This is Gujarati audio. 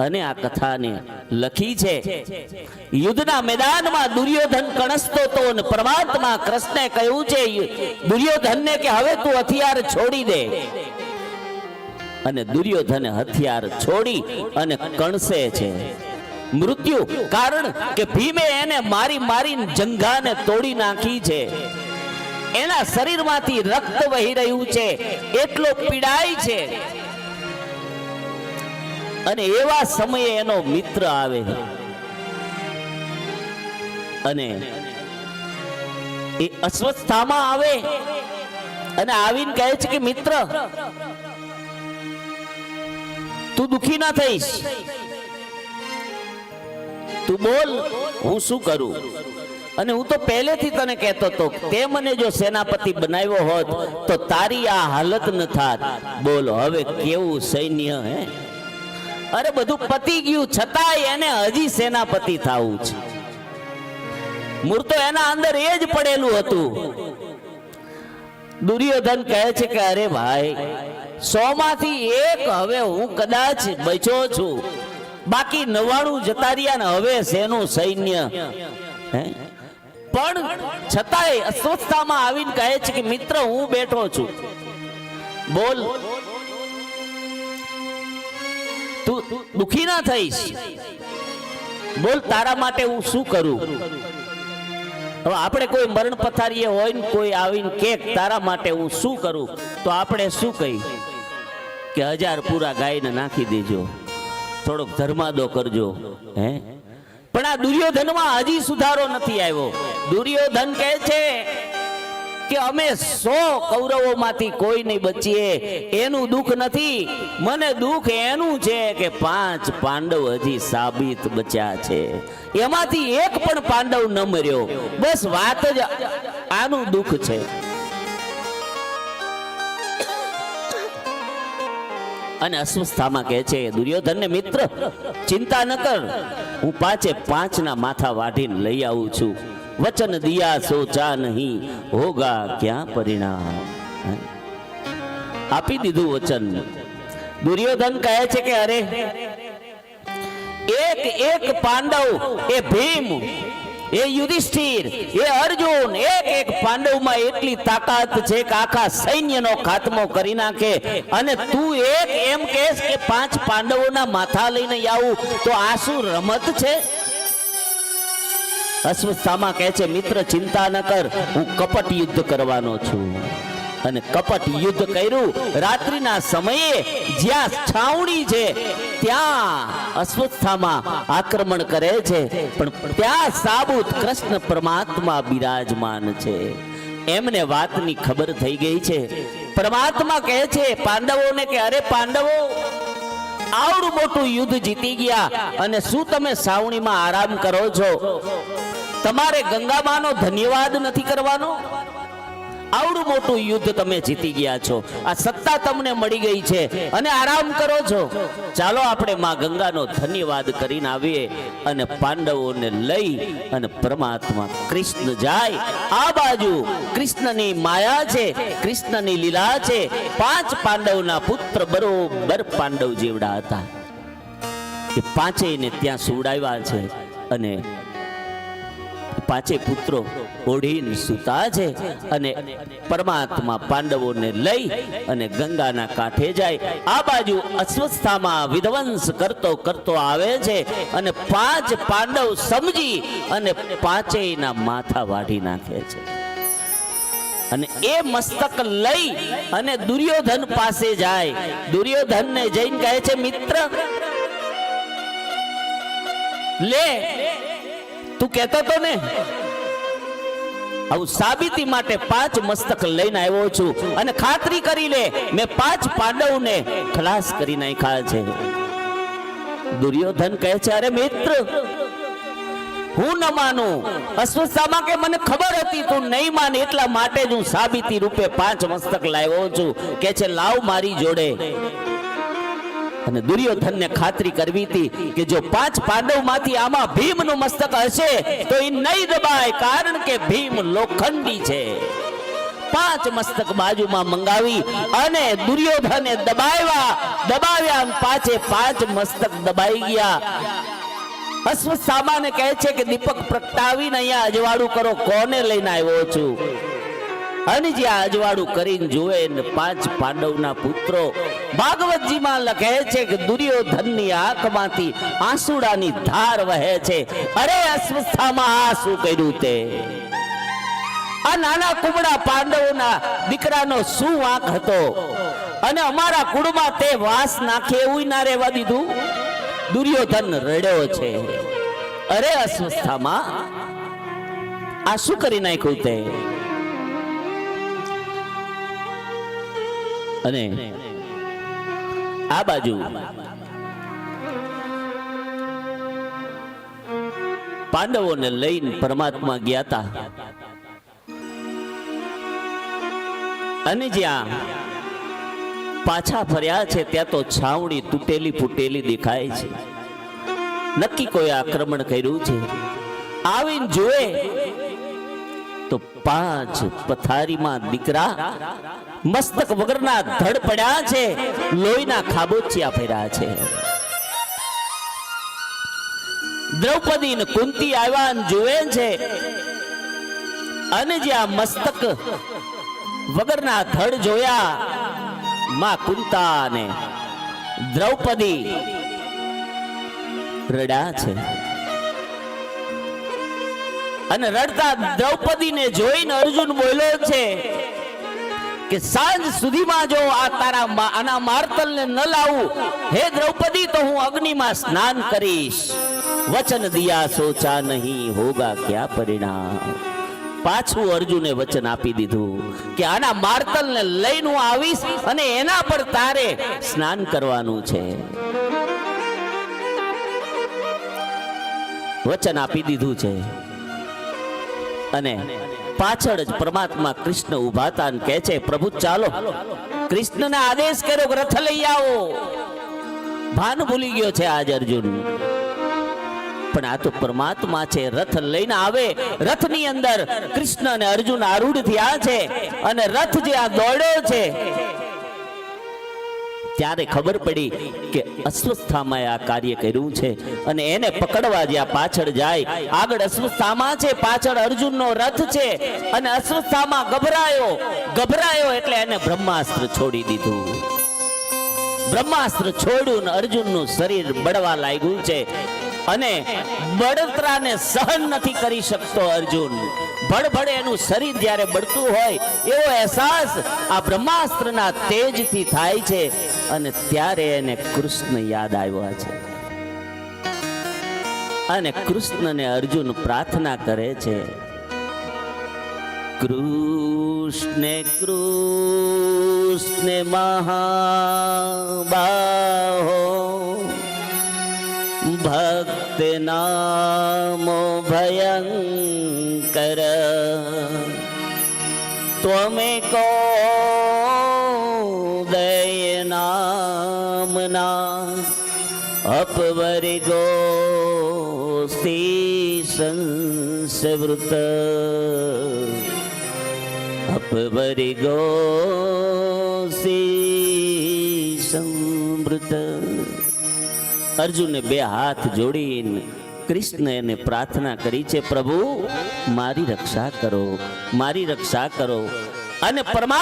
અને આ કથાને લખી છે. યુદ્ધના મેદાનમાં દુર્યોધન કણસતો તો પરમાત્મા કૃષ્ણે કહ્યું છે, દુર્યોધનને કે હવે તું હથિયાર છોડી દે. અને દુર્યોધને હથિયાર છોડી અને કણસે છે. મૃત્યુ કારણ કે ભીમે એને મારી મારીને જંઘાને તોડી નાખી છે. એના શરીરમાંથી રક્ત વહી રહ્યું છે. એટલો પીડાય છે. અને એવા સમયે એનો મિત્ર આવે. અને એ અસ્વસ્થતામાં આવે અને આવીને કહે છે કે, મિત્ર, તું દુખી ના થઈશ. તું બોલ, હું શું કરું? અને હું તો પહેલેથી તને કહેતો હતો તે મને જો સેનાપતિ બનાવ્યો હોત, તો તારી આ હાલત ન થાત. બોલ, હવે કેવું સૈન્ય, હે? અરે બધું પતી ગયું, છતાંય એને હજી સેનાપતિ થવું છે. મૂર્તો એના અંદર એ જ પડેલું હતું. દુર્યોધન કહે છે કે, અરે ભાઈ સો માંથી એક હવે હું કદાચ બચ્યો છું. બાકી નવાણું જતા રહ્યા ને હવે શેનું સૈન્ય? પણ છતાંય અસ્વસ્થતામાં આવીને કહે છે કે, મિત્ર, હું બેઠો છું. બોલ દુખી ના થઈશ. બોલ, તારા માટે હું શું કરું? હવે આપણે કોઈ મરણ પથારીએ હોય ને કોઈ આવીને કે તારા માટે હું શું કરું, તો આપણે શું કહી? કે હજાર પૂરા ગાયને નાખી દેજો. થોડોક ધર્માદો કરજો, હે? પણ આ દુર્યોધનમાં હજી સુધારો નથી આવ્યો. દુર્યોધન કહે છે કે અમે સો કૌરવોમાંથી કોઈ નહીં બચીએ. એનું દુઃખ નથી. મને દુઃખ એનું છે કે પાંચ પાંડવ હજી સાબિત બચ્યા છે. એમાંથી એક પણ પાંડવ ન મર્યો. બસ વાત જ આનું દુઃખ છે. અને અસ્વસ્થામાં કહે છે દુર્યોધનને મિત્ર, ચિંતા ન કર. હું પાંચે પાંચના માથા વાઢીને લઈ આવું છું. વચન દિયા સોચા નહીં, હોગા ક્યાં પરિણામ? આપી દીધું વચન. દુર્યોધન કહે છે કે, અરે, એક એક પાંડવ, એ ભીમ, એ યુધિષ્ઠિર, એ અર્જુન, એક એક પાંડવમાં એટલી તાકાત છે કે આખા સૈન્યનો ખાતમો કરી નાખે. અને તું એક એમ કહેશ કે પાંચ પાંડવોના માથા લઈને આવું, તો આ શું રમત છે? અસ્વસ્થામાં કહે છે, મિત્ર, ચિંતા ન કર, હું કપટ યુદ્ધ કરવાનો છું. અને કપટ યુદ્ધ કર્યું. રાત્રિના સમયે જ્યાં છાવણી છે, ત્યાં અસ્વસ્થામાં આક્રમણ કરે છે. પણ ત્યાં સાબુત કૃષ્ણ પરમાત્મા બિરાજમાન છે. એમને વાતની ખબર થઈ ગઈ છે. પરમાત્મા કહે છે, પાંડવોને કે, અરે પાંડવો, આવડું મોટું યુદ્ધ જીતી ગયા. અને શું તમે સાવણીમાં આરામ કરો છો? તમારે ગંગામાનો ધન્યવાદ નથી કરવાનો? આવડું મોટું યુદ્ધ તમે જીતી ગયા છો. આ સત્તા તમને મળી ગઈ છે. અને આરામ કરો છો. ચાલો આપણે માં ગંગાનો ધન્યવાદ કરીને આવીએ અને પાંડવોને લઈ અને પરમાત્મા કૃષ્ણ જાય. આ બાજુ કૃષ્ણની માયા છે, કૃષ્ણની લીલા છે. પાંચ પાંડવના પુત્ર બરોબર પાંડવ જેવડા હતા. એ પાંચેયને ત્યાં સુવડાવ્યા છે અને પાંચે પુત્રો ઓઢીને સૂતા છે અને પરમાત્મા પાંડવોને લઈ અને ગંગાના કાંઠે જાય. આ બાજુ અસ્વસ્થામાં વિધ્વંસ કરતો કરતો આવે છે અને પાંચ પાંડવ સમજી અને પાંચેયના માથા વાઢી નાખે છે. અને એ મસ્તક લઈ અને દુર્યોધન પાસે જાય. દુર્યોધનને જઈને કહે છે, મિત્ર, લે તું કહેતો તો ને? આવું સાબિતી માટે પાંચ મસ્તક લઈને આવ્યો છું અને ખાતરી કરી લે, મેં પાંચ પાંડવને ખલાસ કરી નાખ્યા છે. દુર્યોધન કહે છે, અરે મિત્ર, હું ન માનું. અસ્વસ્થામાં કે મને ખબર હતી તું નહીં માને એટલા માટે જ હું સાબિતી રૂપે પાંચ મસ્તક લાવ્યો છું. કે છે, લાવ મારી જોડે. અને દુર્યોધનને ખાતરી કરવી હતી કે જો પાંચ પાંડવમાંથી આમાં ભીમનું મસ્તક હશે, તો એ નહીં દબાય, કારણ કે ભીમ લોખંડી છે. પાંચ મસ્તક બાજુમાં મંગાવી અને દુર્યોધને દબાવ્યા. દબાવ્યા અને પાંચે પાંચ મસ્તક દબાઈ ગયા. અશ્વત્થામાને કહે છે કે દીપક પ્રગટાવીને અહીંયા અજવાળું કરો, કોને લઈને આવ્યો છું? અને જે આ અજવાળું કરીને જુએ ને પાંચ પાંડવના પુત્રો ભાગવતજીમાં લખે છે કે દુર્યોધનની આંખમાંથી આંસુડાની ધાર વહે છે. અરે અસ્વસ્થામાં આ શું કર્યું તે? આ નાના કુમડા પાંડવોના દીકરાનો શું વાંક હતો? અને અમારા કુળમાં તે વાસ નાખે એવું ના રહેવા દીધું? દુર્યોધન રડ્યો છે. અરે અસ્વસ્થામાં આ શું કરી નાખ્યું તે? અને આ બાજુ પાંડવોને લઈને પરમાત્મા ગયા હતા અને જ્યાં પાછા ફર્યા છે, ત્યાં તો છાવણી તૂટેલી ફૂટેલી દેખાય છે. નક્કી કોઈ આક્રમણ કર્યું છે? આવીને જોએ તો પાંચ પથારીમાં દીકરા મસ્તક વગરના ધડ પડ્યા છે, લોહીના ખાબોચિયા ફેર્યા છે. દ્રૌપદી ને કુંતી આવ્યા જુએ છે, અને જ્યાં મસ્તક વગરના ધડ જોયા, માં કુંતા ને દ્રૌપદી રડ્યા છે. અને રડતા દ્રૌપદીને જોઈને અર્જુન બોલ્યો છે કે સાંજ સુધીમાં જો આ તારા આના માર્તલને ન લાવું, હે દ્રૌપદી, તો હું અગ્નિમાં સ્નાન કરીશ. વચન દિયા સોચા નહીં હોગા ક્યાં પરિણામ? પાછું અર્જુને વચન આપી દીધું કે આના માર્તલને લઈને હું આવીશ અને એના પર તારે સ્નાન કરવાનું છે. વચન આપી દીધું છે. અને પાછળ જ પરમાત્મા કૃષ્ણ ઊભા હતા અને છે, પ્રભુ, ચાલો. કૃષ્ણને આદેશ કર્યો રથ લઈ આવો. ભાન ભૂલી ગયો છે આજ અર્જુન. પણ આ તો પરમાત્મા છે, રથ લઈને આવે. રથની અંદર કૃષ્ણ અને અર્જુન આરૂઢ થયા છે અને રથ જે આ દોડ્યો છે ત્યારે ખબર પડી કે અસ્વસ્થામાં આ કાર્ય કર્યું છે. અને એને પકડવા જ્યાં પાછળ જાય, આગળ અસ્વસ્થામાં છે, પાછળ અર્જુનનો રથ છે. અને અસ્વસ્થામાં ગભરાયો. ગભરાયો એટલે એને બ્રહ્માસ્ત્ર છોડી દીધું. બ્રહ્માસ્ત્ર છોડ્યું ને અર્જુનનું શરીર બળવા લાગ્યું છે. અને બળતરાને સહન નથી કરી શકતો અર્જુન. ભડભડે એનું શરીર જ્યારે બળતું હોય, એવો અહેસાસ આ બ્રહ્માસ્ત્રના તેજથી થાય છે અને ત્યારે એને કૃષ્ણ યાદ આવ્યા છે. અને કૃષ્ણને અર્જુન પ્રાર્થના કરે છે, કૃષ્ણ કૃષ્ણ મહાબાહો ભક્ત નામો ભયંકર ત્વમે કો દય નામના અપવર્ગો સંસ્વૃત અપવર્ગો સંવૃત અર્જુને બે હાથ જોડીને કૃષ્ણ એને પ્રાર્થના કરી છે, પ્રભુ, મારી રક્ષા કરો, મારી રક્ષા કરો. અને પરમાત્મા